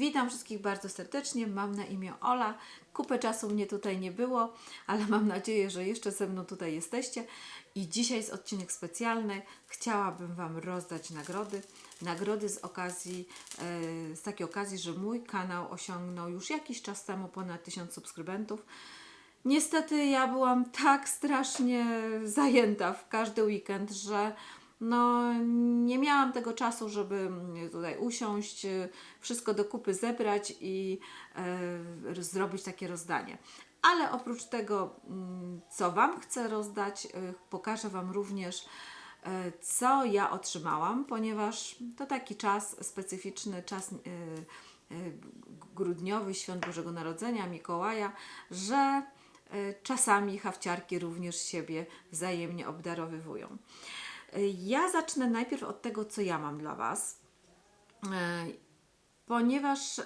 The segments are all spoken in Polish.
Witam wszystkich bardzo serdecznie. Mam na imię Ola. Kupę czasu mnie tutaj nie było, ale mam nadzieję, że jeszcze ze mną tutaj jesteście. I dzisiaj jest odcinek specjalny. Chciałabym Wam rozdać nagrody. Nagrody z okazji, e, z takiej okazji, że mój kanał osiągnął już jakiś czas temu ponad 1000 subskrybentów. Niestety ja byłam tak strasznie zajęta w każdy weekend, że no, nie miałam tego czasu, żeby tutaj usiąść, y, wszystko do kupy zebrać i e, zrobić takie rozdanie. Ale oprócz tego, mm, co Wam chcę rozdać, y, pokażę Wam również, e, co ja otrzymałam, ponieważ to taki czas specyficzny, czas y, grudniowy, świąt Bożego Narodzenia, Mikołaja, że e, czasami hawciarki również siebie wzajemnie obdarowywują. Ja zacznę najpierw od tego, co ja mam dla Was, E, ponieważ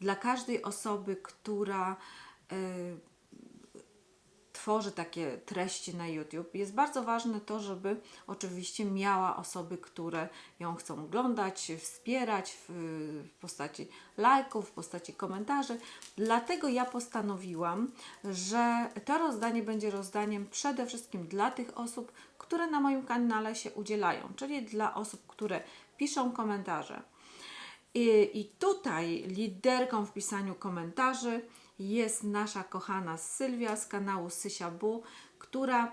dla każdej osoby, która e, tworzy takie treści na YouTube, jest bardzo ważne to, żeby oczywiście miała osoby, które ją chcą oglądać, wspierać w postaci lajków, w postaci komentarzy. Dlatego ja postanowiłam, że to rozdanie będzie rozdaniem przede wszystkim dla tych osób, które na moim kanale się udzielają, czyli dla osób, które piszą komentarze. I, I tutaj liderką w pisaniu komentarzy jest nasza kochana Sylwia z kanału Sysia Bu, która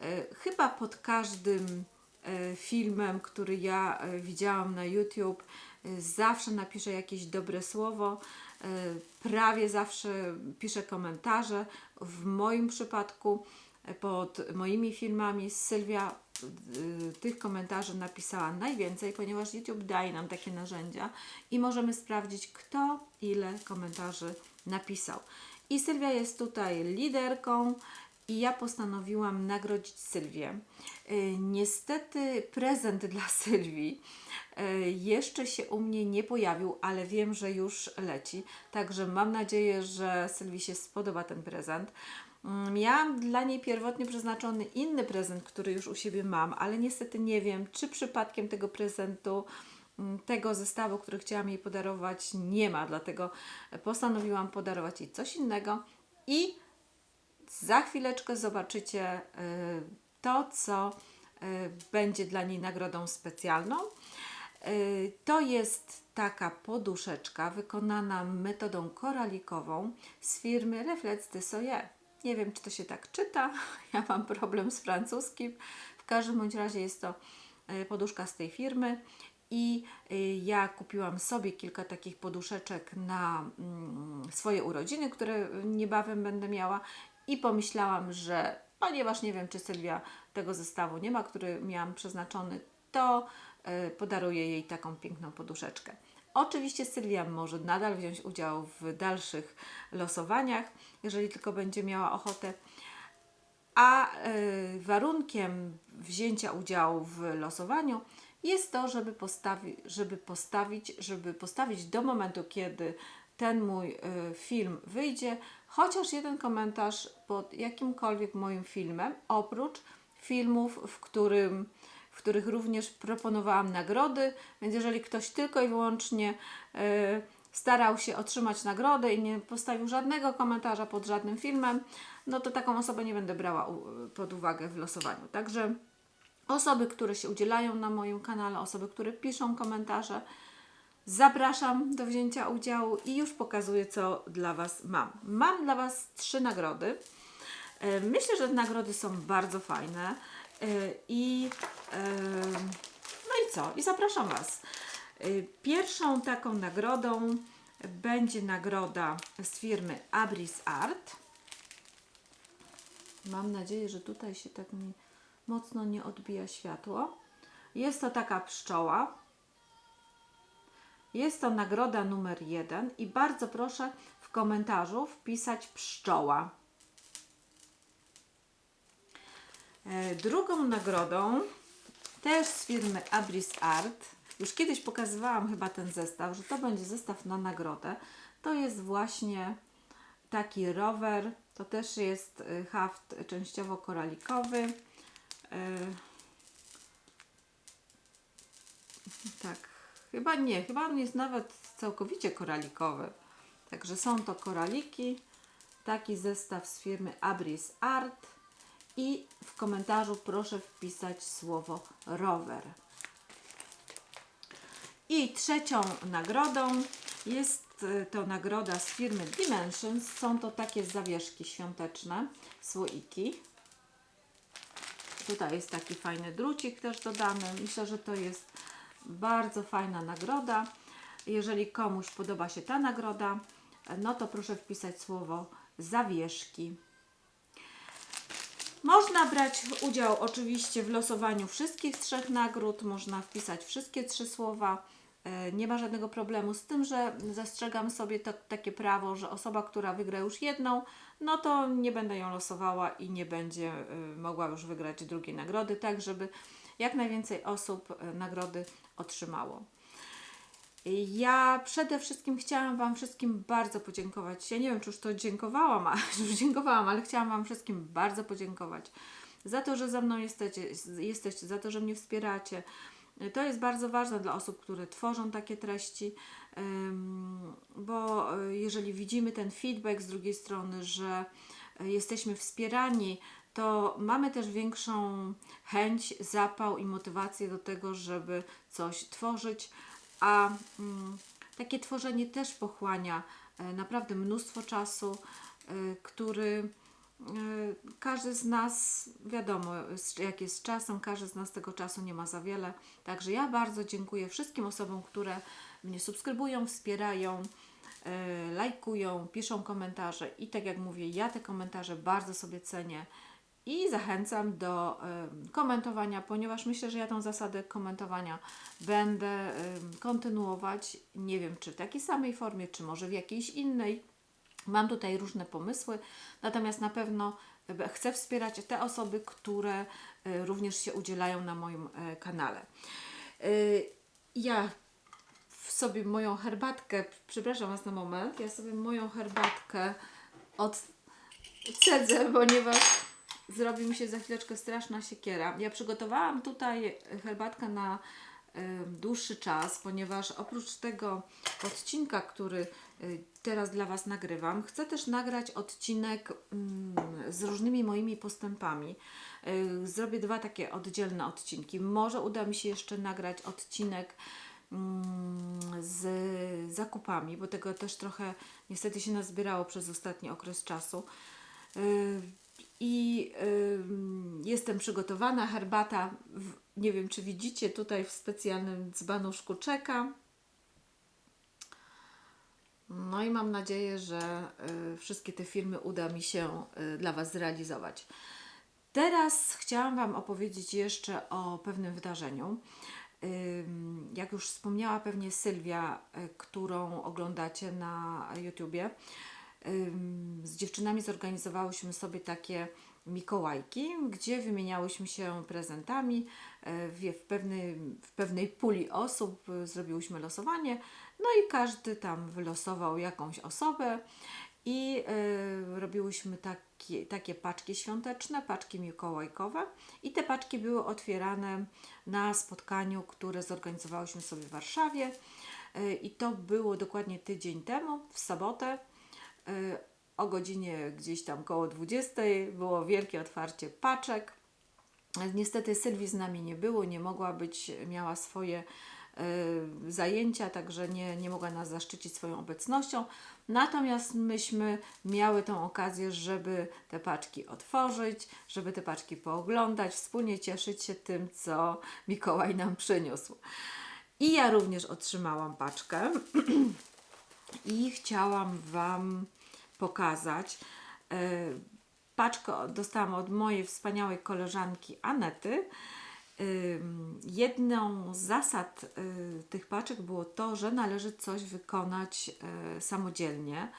e, chyba pod każdym e, filmem, który ja e, widziałam na YouTube, e, zawsze napisze jakieś dobre słowo. Prawie zawsze pisze komentarze. W moim przypadku pod moimi filmami Sylwia y, tych komentarzy napisała najwięcej, ponieważ YouTube daje nam takie narzędzia i możemy sprawdzić, kto ile komentarzy napisał. I Sylwia jest tutaj liderką i ja postanowiłam nagrodzić Sylwię. Y, Niestety prezent dla Sylwii y, jeszcze się u mnie nie pojawił, ale wiem, że już leci. Także mam nadzieję, że Sylwii się spodoba ten prezent. Mm, Miałam dla niej pierwotnie przeznaczony inny prezent, który już u siebie mam, ale niestety nie wiem, czy przypadkiem tego prezentu, mm, tego zestawu, który chciałam jej podarować, nie ma. Dlatego postanowiłam podarować jej coś innego i za chwileczkę zobaczycie y, to, co y, będzie dla niej nagrodą specjalną. To jest taka poduszeczka wykonana metodą koralikową z firmy Reflex de Soyer. Nie wiem, czy to się tak czyta. Ja mam problem z francuskim. W każdym bądź razie jest to y, poduszka z tej firmy. I y, ja kupiłam sobie kilka takich poduszeczek na mm, swoje urodziny, które niebawem będę miała. I pomyślałam, że ponieważ nie wiem, czy Sylwia tego zestawu nie ma, który miałam przeznaczony, to y, podaruję jej taką piękną poduszeczkę. Oczywiście Sylwia może nadal wziąć udział w dalszych losowaniach, jeżeli tylko będzie miała ochotę. A y, warunkiem wzięcia udziału w losowaniu jest to, żeby, postawi, żeby postawić, żeby postawić do momentu, kiedy ten mój y, film wyjdzie, chociaż jeden komentarz pod jakimkolwiek moim filmem, oprócz filmów, w, którym, w których również proponowałam nagrody, więc jeżeli ktoś tylko i wyłącznie y, starał się otrzymać nagrodę i nie postawił żadnego komentarza pod żadnym filmem, no to taką osobę nie będę brała pod uwagę w losowaniu. Także osoby, które się udzielają na moim kanale, osoby, które piszą komentarze, zapraszam do wzięcia udziału i już pokazuję, co dla Was mam. Mam dla Was trzy nagrody. E, Myślę, że nagrody są bardzo fajne i e, no i co? I zapraszam Was. E, Pierwszą taką nagrodą będzie nagroda z firmy Abris Art. Mam nadzieję, że tutaj się tak mi mocno nie odbija światło. Jest to taka pszczoła. Jest to nagroda numer jeden i bardzo proszę w komentarzu wpisać pszczoła. E, Drugą nagrodą też z firmy Abris Art. Już kiedyś pokazywałam chyba ten zestaw, że to będzie zestaw na nagrodę. To jest właśnie taki rower. To też jest y, haft częściowo koralikowy. Y, Tak, Chyba nie, chyba on jest nawet całkowicie koralikowy. Także są to koraliki. Taki zestaw z firmy Abris Art. I w komentarzu proszę wpisać słowo rower. I trzecią nagrodą jest y, to nagroda z firmy Dimensions. Są to takie zawieszki świąteczne, słoiki. Tutaj jest taki fajny drucik też dodany. Myślę, że to jest bardzo fajna nagroda. Jeżeli komuś podoba się ta nagroda, no to proszę wpisać słowo zawieszki. Można brać udział oczywiście w losowaniu wszystkich trzech nagród, można wpisać wszystkie trzy słowa. E, Nie ma żadnego problemu z tym, że zastrzegam sobie to, takie prawo, że osoba, która wygra już jedną, no to nie będę ją losowała i nie będzie y, mogła już wygrać drugiej nagrody, tak żeby jak najwięcej osób y, nagrody otrzymało. Ja przede wszystkim chciałam Wam wszystkim bardzo podziękować. Ja nie wiem, czy już to dziękowałam, a już dziękowałam, ale chciałam Wam wszystkim bardzo podziękować za to, że ze mną jesteście, jesteście za to, że mnie wspieracie. To jest bardzo ważne dla osób, które tworzą takie treści, bo y, jeżeli widzimy ten feedback z drugiej strony, że y, jesteśmy wspierani, to mamy też większą chęć, zapał i motywację do tego, żeby coś tworzyć, a mm, takie tworzenie też pochłania e, naprawdę mnóstwo czasu, e, który e, każdy z nas, wiadomo, jak jest czasem, każdy z nas tego czasu nie ma za wiele. Także ja bardzo dziękuję wszystkim osobom, które mnie subskrybują, wspierają, lajkują, piszą komentarze i tak jak mówię, ja te komentarze bardzo sobie cenię i zachęcam do komentowania, ponieważ myślę, że ja tą zasadę komentowania będę kontynuować. Nie wiem, czy w takiej samej formie, czy może w jakiejś innej. Mam tutaj różne pomysły, natomiast na pewno e, chcę wspierać te osoby, które e, również się udzielają na moim e, kanale. Ja sobie moją herbatkę, przepraszam Was na moment, ja sobie moją herbatkę odcedzę, ponieważ zrobi mi się za chwileczkę straszna siekiera. Ja przygotowałam tutaj herbatkę na dłuższy czas, ponieważ oprócz tego odcinka, który e, teraz dla Was nagrywam, chcę też nagrać odcinek mm, z różnymi moimi postępami. E, Zrobię dwa takie oddzielne odcinki. Może uda mi się jeszcze nagrać odcinek mm, z zakupami, bo tego też trochę niestety się nazbierało przez ostatni okres czasu. I ym, jestem przygotowana. Herbata, w, nie wiem czy widzicie, tutaj w specjalnym dzbanuszku czeka. No i mam nadzieję, że y, wszystkie te filmy uda mi się y, dla Was zrealizować. Teraz chciałam Wam opowiedzieć jeszcze o pewnym wydarzeniu. Jak już wspomniała pewnie Sylwia, y, którą oglądacie na YouTubie, z dziewczynami zorganizowałyśmy sobie takie Mikołajki, gdzie wymieniałyśmy się prezentami. E, W, pewnym, w pewnej puli osób y, zrobiłyśmy losowanie, no i każdy tam wylosował jakąś osobę i y, robiłyśmy takie, takie paczki świąteczne, paczki mikołajkowe i te paczki były otwierane na spotkaniu, które zorganizowałyśmy sobie w Warszawie y, i to było dokładnie tydzień temu, w sobotę. Y, o godzinie gdzieś tam koło 20 było wielkie otwarcie paczek. Niestety Sylwii z nami nie było, nie mogła być, miała swoje y, zajęcia, także nie, nie mogła nas zaszczycić swoją obecnością. Natomiast myśmy miały tą okazję, żeby te paczki otworzyć, żeby te paczki pooglądać, wspólnie cieszyć się tym, co Mikołaj nam przyniósł. I ja również otrzymałam paczkę i chciałam Wam pokazać. E, Paczkę dostałam od mojej wspaniałej koleżanki Anety. Ym, Jedną z zasad y, tych paczek było to, że należy coś wykonać samodzielnie.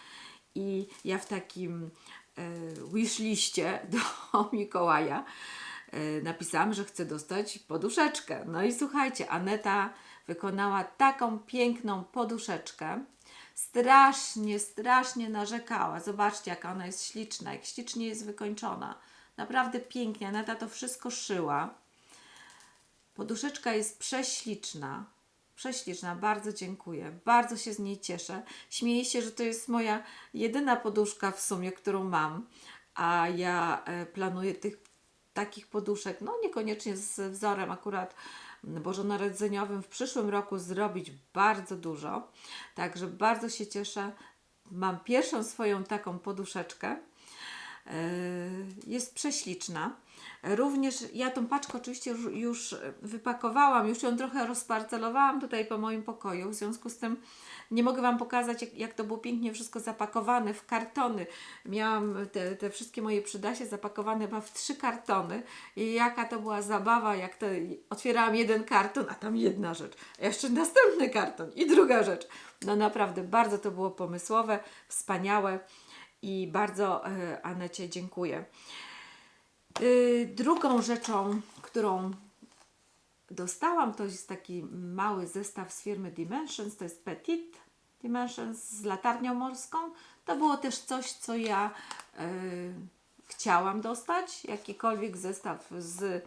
I ja w takim wishliście do Mikołaja napisałam, że chcę dostać poduszeczkę. No i słuchajcie, Aneta wykonała taką piękną poduszeczkę. Strasznie, strasznie narzekała. Zobaczcie, jaka ona jest śliczna, jak ślicznie jest wykończona. Naprawdę pięknie. Aneta to wszystko szyła. Poduszeczka jest prześliczna, Prześliczna, bardzo dziękuję. Bardzo się z niej cieszę. Śmieję się, że to jest moja jedyna poduszka w sumie, którą mam, a ja e, planuję tych takich poduszek, no niekoniecznie z wzorem akurat bożonarodzeniowym w przyszłym roku zrobić bardzo dużo. Także bardzo się cieszę. Mam pierwszą swoją taką poduszeczkę. Yy, Jest prześliczna. Również ja tą paczkę oczywiście już, już wypakowałam, już ją trochę rozparcelowałam tutaj po moim pokoju. W związku z tym nie mogę Wam pokazać, jak, jak to było pięknie wszystko zapakowane w kartony. Miałam te, te wszystkie moje przydasie zapakowane chyba w trzy kartony i jaka to była zabawa, jak to otwierałam jeden karton, a tam jedna rzecz, a jeszcze następny karton i druga rzecz. No naprawdę, bardzo to było pomysłowe, wspaniałe i bardzo e, Anecie dziękuję. Y, Drugą rzeczą, którą dostałam, to jest taki mały zestaw z firmy Dimensions, to jest Petit Dimensions z latarnią morską. To było też coś, co ja y, chciałam dostać, jakikolwiek zestaw z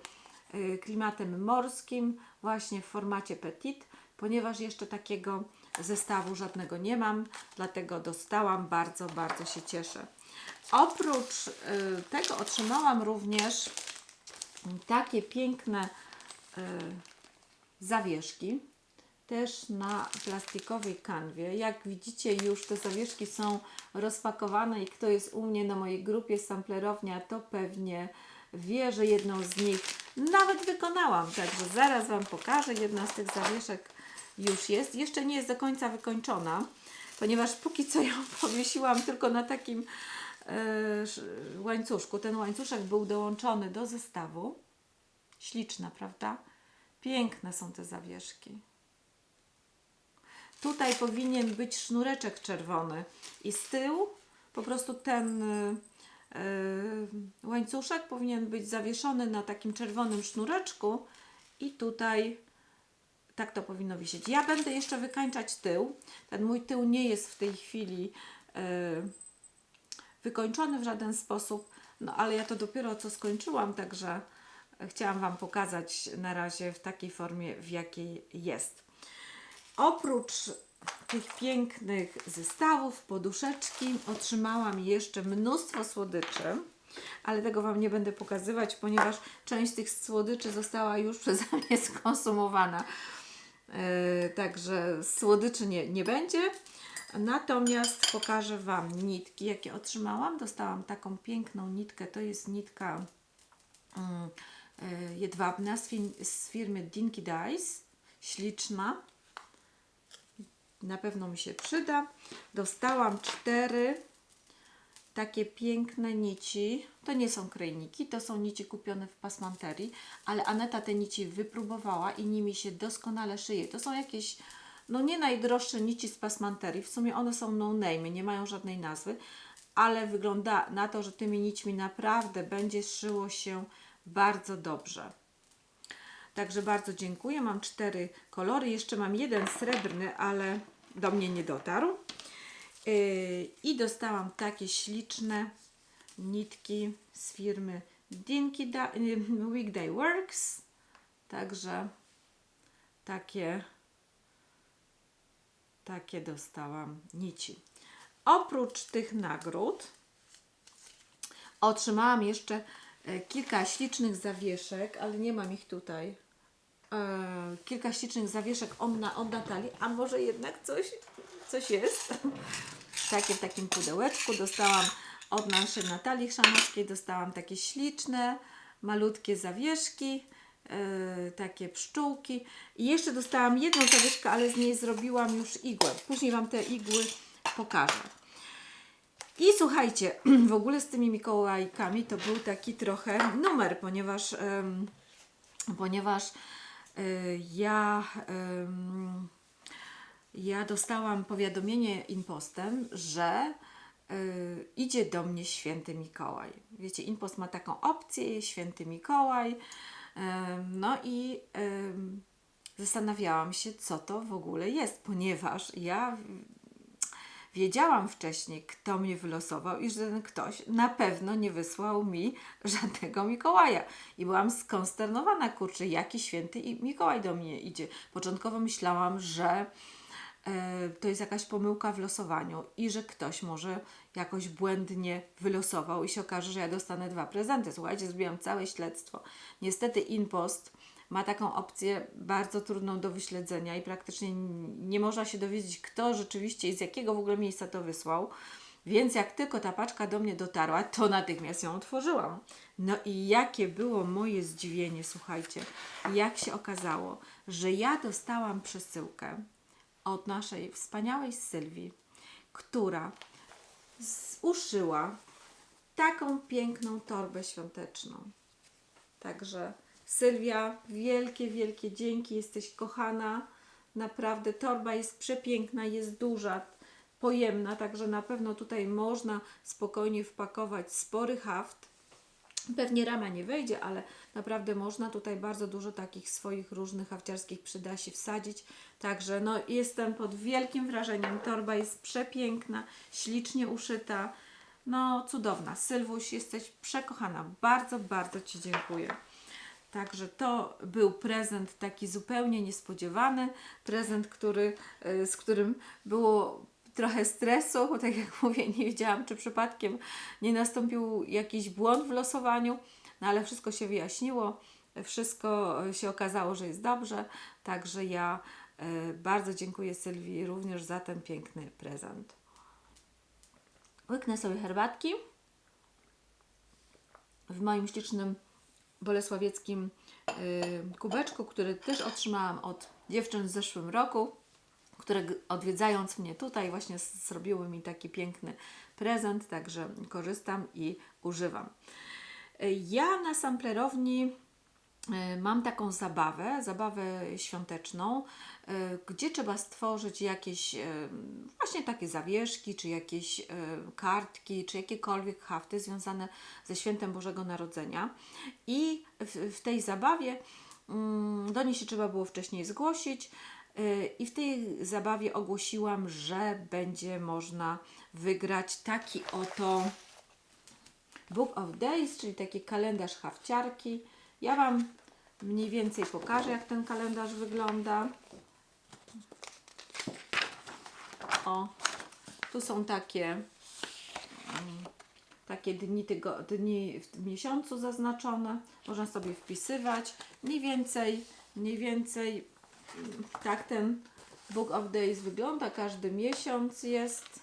y, klimatem morskim, właśnie w formacie Petit, ponieważ jeszcze takiego zestawu żadnego nie mam, dlatego dostałam, bardzo, bardzo się cieszę. Oprócz y, tego otrzymałam również takie piękne y, zawieszki, też na plastikowej kanwie. Jak widzicie już te zawieszki są rozpakowane i kto jest u mnie na mojej grupie samplerownia, to pewnie wie, że jedną z nich nawet wykonałam. Także zaraz Wam pokażę. Jedna z tych zawieszek już jest. Jeszcze nie jest do końca wykończona, ponieważ póki co ją powiesiłam tylko na takim łańcuszku. Ten łańcuszek był dołączony do zestawu. Śliczna, prawda? Piękne są te zawieszki. Tutaj powinien być sznureczek czerwony i z tyłu po prostu ten y, łańcuszek powinien być zawieszony na takim czerwonym sznureczku i tutaj tak to powinno wisieć. Ja będę jeszcze wykańczać tył. Ten mój tył nie jest w tej chwili y, wykończony w żaden sposób, no ale ja to dopiero co skończyłam, także chciałam Wam pokazać na razie w takiej formie, w jakiej jest. Oprócz tych pięknych zestawów, poduszeczki, otrzymałam jeszcze mnóstwo słodyczy, ale tego Wam nie będę pokazywać, ponieważ część tych słodyczy została już przeze mnie skonsumowana. Yy, także słodyczy nie, nie będzie. Natomiast pokażę Wam nitki, jakie otrzymałam. Dostałam taką piękną nitkę. To jest nitka mm, yy, jedwabna z firmy Dinky Dice. Śliczna. Na pewno mi się przyda. Dostałam cztery takie piękne nici. To nie są krejniki, to są nici kupione w pasmanterii, ale Aneta te nici wypróbowała i nimi się doskonale szyje. To są jakieś, no nie najdroższe nici z pasmanterii. W sumie one są no name, nie mają żadnej nazwy, ale wygląda na to, że tymi nićmi naprawdę będzie szyło się bardzo dobrze. Także bardzo dziękuję. Mam cztery kolory. Jeszcze mam jeden srebrny, ale do mnie nie dotarł. Yy, I dostałam takie śliczne nitki z firmy Dinky da- yy, Weekday Works. Także takie, takie dostałam nici. Oprócz tych nagród otrzymałam jeszcze e, kilka ślicznych zawieszek, ale nie mam ich tutaj. E, kilka ślicznych zawieszek od, na, od Natalii, a może jednak coś, coś jest. Takie w takim pudełeczku dostałam od naszej Natalii Chrzanowskiej, dostałam takie śliczne, malutkie zawieszki, takie pszczółki. I jeszcze dostałam jedną zawieszkę, ale z niej zrobiłam już igłę. Później Wam te igły pokażę. I słuchajcie, w ogóle z tymi Mikołajkami to był taki trochę numer, ponieważ, ponieważ y, ja, ja dostałam powiadomienie impostem, że y, idzie do mnie święty Mikołaj. Wiecie, impost ma taką opcję, święty Mikołaj. No i zastanawiałam się, co to w ogóle jest, ponieważ ja wiedziałam wcześniej, kto mnie wylosował i że ten ktoś na pewno nie wysłał mi żadnego Mikołaja. I byłam skonsternowana, kurczę, jaki święty Mikołaj do mnie idzie. Początkowo myślałam, że to jest jakaś pomyłka w losowaniu i że ktoś może jakoś błędnie wylosował i się okaże, że ja dostanę dwa prezenty. Słuchajcie, zrobiłam całe śledztwo. Niestety InPost ma taką opcję bardzo trudną do wyśledzenia i praktycznie nie można się dowiedzieć, kto rzeczywiście i z jakiego w ogóle miejsca to wysłał. Więc jak tylko ta paczka do mnie dotarła, to natychmiast ją otworzyłam. No i jakie było moje zdziwienie, słuchajcie, jak się okazało, że ja dostałam przesyłkę od naszej wspaniałej Sylwii, która uszyła taką piękną torbę świąteczną. Także Sylwia, wielkie, wielkie dzięki, jesteś kochana. Naprawdę torba jest przepiękna, jest duża, pojemna, także na pewno tutaj można spokojnie wpakować spory haft. Pewnie rama nie wejdzie, ale naprawdę można tutaj bardzo dużo takich swoich różnych hafciarskich przydasi wsadzić. Także no, jestem pod wielkim wrażeniem. Torba jest przepiękna, ślicznie uszyta. No, cudowna. Sylwuś, jesteś przekochana. Bardzo, bardzo Ci dziękuję. Także to był prezent taki zupełnie niespodziewany. Prezent, który, y, z którym było trochę stresu, bo tak jak mówię, nie wiedziałam, czy przypadkiem nie nastąpił jakiś błąd w losowaniu, no ale wszystko się wyjaśniło, wszystko się okazało, że jest dobrze. Także ja y, bardzo dziękuję Sylwii również za ten piękny prezent. Łyknę sobie herbatki w moim ślicznym bolesławieckim y, kubeczku, który też otrzymałam od dziewczyn w zeszłym roku, które odwiedzając mnie tutaj właśnie zrobiły mi taki piękny prezent, także korzystam i używam. Y, Ja na samplerowni y, mam taką zabawę, zabawę świąteczną, y, gdzie trzeba stworzyć jakieś właśnie takie zawieszki, czy jakieś kartki, czy jakiekolwiek hafty związane ze świętem Bożego Narodzenia. I w, w tej zabawie mm, do niej się trzeba było wcześniej zgłosić. Y, I w tej zabawie ogłosiłam, że będzie można wygrać taki oto Book of Days, czyli taki kalendarz hafciarki. Ja Wam mniej więcej pokażę, jak ten kalendarz wygląda. O, tu są takie, mm, takie dni, tygo, dni w miesiącu zaznaczone. Można sobie wpisywać. Mniej więcej, mniej więcej tak ten Book of Days wygląda. Każdy miesiąc jest.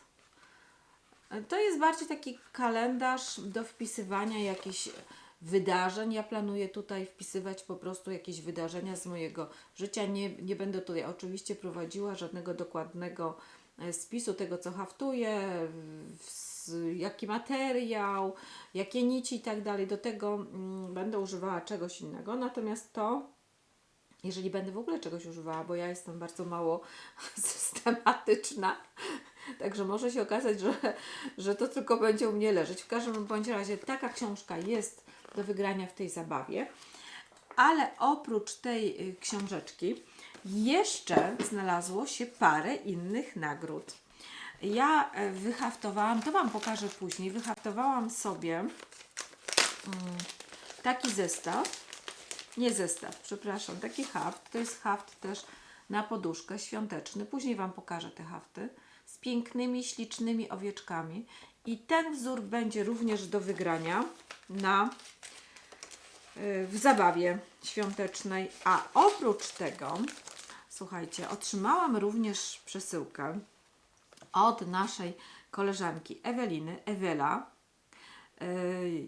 To jest bardziej taki kalendarz do wpisywania jakichś wydarzeń. Ja planuję tutaj wpisywać po prostu jakieś wydarzenia z mojego życia. Nie, nie będę tutaj oczywiście prowadziła żadnego dokładnego e, spisu tego, co haftuję, jaki materiał, jakie nici i tak dalej. Do tego mm, będę używała czegoś innego. Natomiast to jeżeli będę w ogóle czegoś używała, bo ja jestem bardzo mało systematyczna, także może się okazać, że, że to tylko będzie u mnie leżeć. W każdym bądź razie taka książka jest do wygrania w tej zabawie, ale oprócz tej y, książeczki jeszcze znalazło się parę innych nagród. Ja e, wyhaftowałam, to Wam pokażę później, wyhaftowałam sobie mm, taki zestaw, nie zestaw, przepraszam, taki haft. To jest haft też na poduszkę świąteczny. Później Wam pokażę te hafty z pięknymi, ślicznymi owieczkami. I ten wzór będzie również do wygrania na y, w zabawie świątecznej. A oprócz tego, słuchajcie, otrzymałam również przesyłkę od naszej koleżanki Eweliny, Ewela. Y,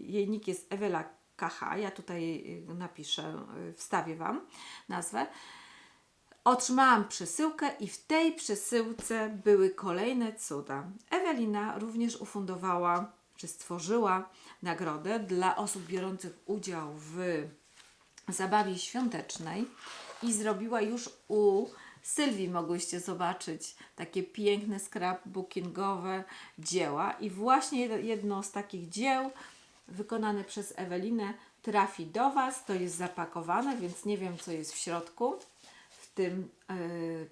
Jej nick jest Ewela KH. Ja tutaj y, napiszę, y, wstawię Wam nazwę. Otrzymałam przesyłkę i w tej przesyłce były kolejne cuda. Ewelina również ufundowała, czy stworzyła nagrodę dla osób biorących udział w zabawie świątecznej i zrobiła już u Sylwii mogłyście zobaczyć takie piękne scrapbookingowe dzieła i właśnie jedno z takich dzieł wykonane przez Ewelinę trafi do Was, to jest zapakowane, więc nie wiem co jest w środku w tym yy,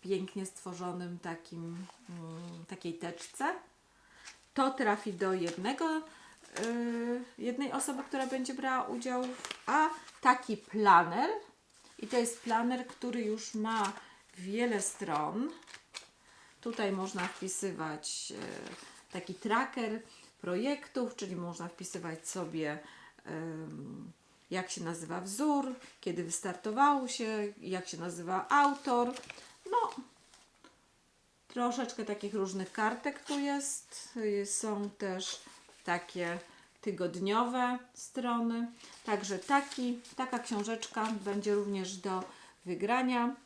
pięknie stworzonym takim, mm, takiej teczce. To trafi do jednego, y, jednej osoby, która będzie brała udział, a taki planer, i to jest planer, który już ma wiele stron. Tutaj można wpisywać e, taki tracker projektów, czyli można wpisywać sobie jak się nazywa wzór, kiedy wystartował się, jak się nazywa autor. No, troszeczkę takich różnych kartek tu jest. Y, Są też takie tygodniowe strony. Także taki, taka książeczka będzie również do wygrania,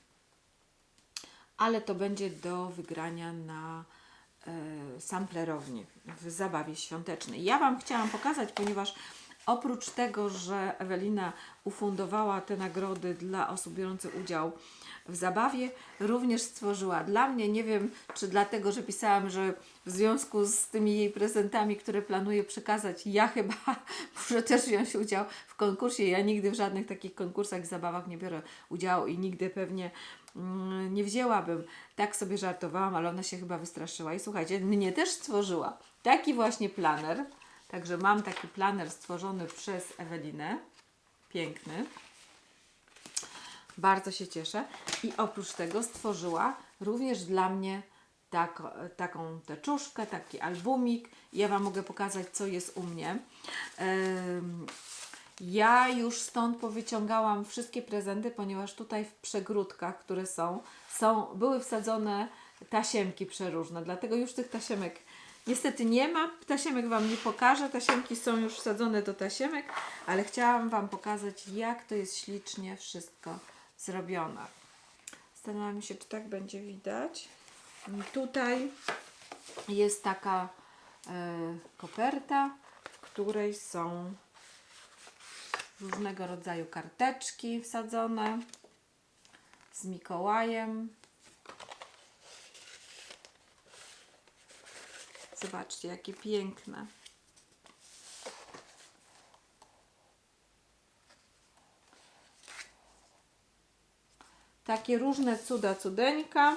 ale to będzie do wygrania na samplerowni w zabawie świątecznej. Ja Wam chciałam pokazać, ponieważ oprócz tego, że Ewelina ufundowała te nagrody dla osób biorących udział w zabawie, również stworzyła dla mnie, nie wiem czy dlatego, że pisałam, że w związku z tymi jej prezentami, które planuję przekazać, ja chyba muszę też wziąć udział w konkursie. Ja nigdy w żadnych takich konkursach, zabawach nie biorę udziału i nigdy pewnie nie wzięłabym. Tak sobie żartowałam, ale ona się chyba wystraszyła. I słuchajcie, mnie też stworzyła taki właśnie planer. Także mam taki planer stworzony przez Ewelinę. Piękny. Bardzo się cieszę. I oprócz tego stworzyła również dla mnie tak, taką teczuszkę, taki albumik. Ja Wam mogę pokazać, co jest u mnie. Ja już stąd powyciągałam wszystkie prezenty, ponieważ tutaj w przegródkach, które są, są były wsadzone tasiemki przeróżne. Dlatego już tych tasiemek niestety nie ma. Tasiemek Wam nie pokażę. Tasiemki są już wsadzone do tasiemek, ale chciałam Wam pokazać, jak to jest ślicznie wszystko zrobione. Zastanawiam się, czy tak będzie widać. Tutaj jest taka e, koperta, w której są różnego rodzaju karteczki wsadzone z Mikołajem. Zobaczcie, jakie piękne. Takie różne cuda, cudeńka.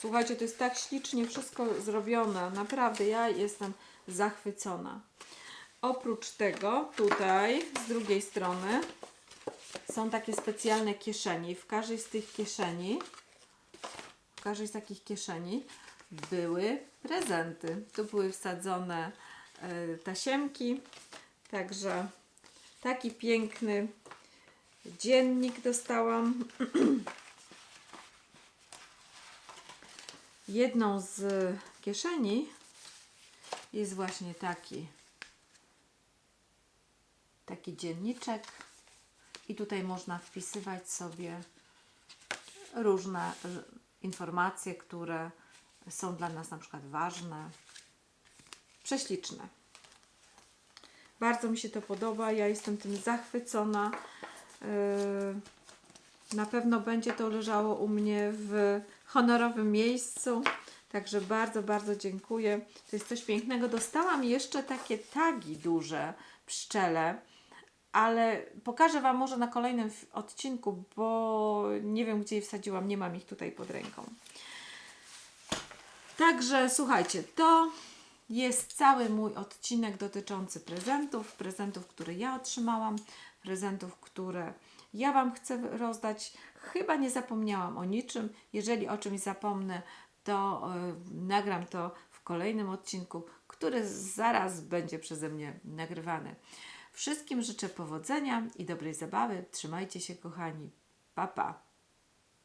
Słuchajcie, to jest tak ślicznie wszystko zrobione. Naprawdę, ja jestem zachwycona. Oprócz tego, tutaj z drugiej strony są takie specjalne kieszenie. W każdej z tych kieszeni, w każdej z takich kieszeni były prezenty. Tu były wsadzone e, tasiemki. Także taki piękny dziennik dostałam. Jedną z kieszeni jest właśnie taki taki dzienniczek i tutaj można wpisywać sobie różne informacje, które są dla nas na przykład ważne, prześliczne. Bardzo mi się to podoba, ja jestem tym zachwycona. Yy, Na pewno będzie to leżało u mnie w honorowym miejscu. Także bardzo, bardzo dziękuję. To jest coś pięknego. Dostałam jeszcze takie tagi duże, pszczele, ale pokażę Wam może na kolejnym odcinku, bo nie wiem, gdzie je wsadziłam. Nie mam ich tutaj pod ręką. Także słuchajcie, to jest cały mój odcinek dotyczący prezentów, prezentów, które ja otrzymałam, prezentów, które ja Wam chcę rozdać. Chyba nie zapomniałam o niczym. Jeżeli o czymś zapomnę, to y, nagram to w kolejnym odcinku, który zaraz będzie przeze mnie nagrywany. Wszystkim życzę powodzenia i dobrej zabawy. Trzymajcie się, kochani. Pa, pa.